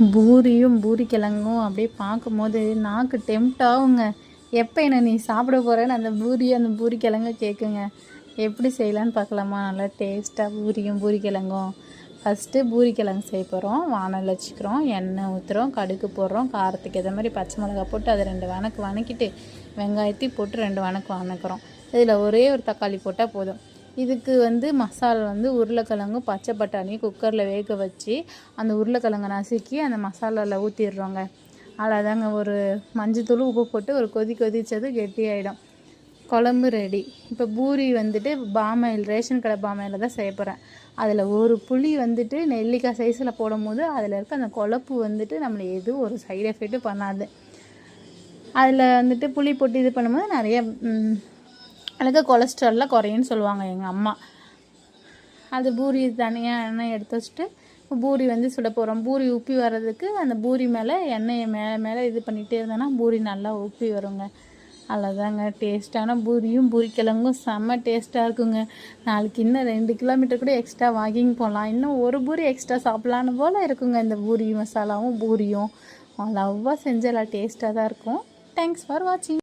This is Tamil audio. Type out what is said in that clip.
பூரியும் பூரி கிழங்கும் அப்படியே பார்க்கும்போது நாக்கு டெம்ட் ஆகுங்க. எப்போ என்ன நீ சாப்பிட போகிறேன்னு அந்த பூரி அந்த பூரி கேட்குங்க எப்படி செய்யலான்னு பார்க்கலாமா? நல்லா டேஸ்ட்டாக பூரியும் பூரி கிழங்கும் ஃபஸ்ட்டு பூரி கிழங்கு செய்ய போகிறோம் வானல் வச்சுக்கிறோம். எண்ணெய் ஊற்றுறோம் கடுகு போடுறோம். காரத்துக்கு ஏற்ற மாதிரி பச்சை மிளகா போட்டு அதை ரெண்டு வணக்கு வணக்கிட்டு வெங்காயத்தையும் போட்டு ரெண்டு வணக்கு வணக்குறோம். இதில் ஒரே ஒரு தக்காளி போட்டால் போதும். இதுக்கு வந்து மசாலா வந்து உருளைக்கிழங்கு பச்சை பட்டாணி குக்கரில் வேக வச்சு அந்த உருளைக்கிழங்கை நசுக்கி அந்த மசாலாவில் ஊற்றிடுறோங்க அவ்வளோதாங்க ஒரு மஞ்சத்தூள் உப்பு போட்டு ஒரு கொதி கொதிச்சது கெட்டியாயிடும். குழம்பு ரெடி இப்போ பூரி வந்துட்டு பாமாயில் ரேஷன் கடை பாமாயில் தான் செய்ய போகிறேன் அதில் ஒரு புளி வந்துட்டு நெல்லிக்காய் சைஸில் போடும் போது அதில் இருக்க அந்த குழப்பு வந்துட்டு நம்மளை எதுவும் ஒரு சைடு எஃபெக்ட்டும் பண்ணாது. அதில் வந்துட்டு புளி போட்டு இது பண்ணும்போது நிறைய எனக்கு கொலஸ்ட்ரால்லாம் குறையுன்னு சொல்லுவாங்க எங்கள் அம்மா. அது பூரி தனியாக எண்ணெய் எடுத்து வச்சுட்டு பூரி வந்து சுட போகிறோம் பூரி உப்பி வர்றதுக்கு அந்த பூரி மேலே எண்ணெயை மேலே மேலே இது பண்ணிகிட்டே இருந்தோன்னா பூரி நல்லா உப்பி வருங்க. அவ்வளோதாங்க டேஸ்ட்டான பூரியும் பூரி கிழங்கும் செம்ம டேஸ்ட்டாக இருக்குங்க. நாளைக்கு இன்னும் ரெண்டு கிலோமீட்டர் கூட எக்ஸ்ட்ரா வாக்கிங் போகலாம் இன்னும் ஒரு பூரி எக்ஸ்ட்ரா சாப்பிட்லான்னு போல் இருக்குங்க இந்த பூரி மசாலாவும் பூரியும். லவ்வாக செஞ்சலாம் டேஸ்ட்டாக தான் இருக்கும். தேங்க்ஸ் ஃபார் வாட்சிங்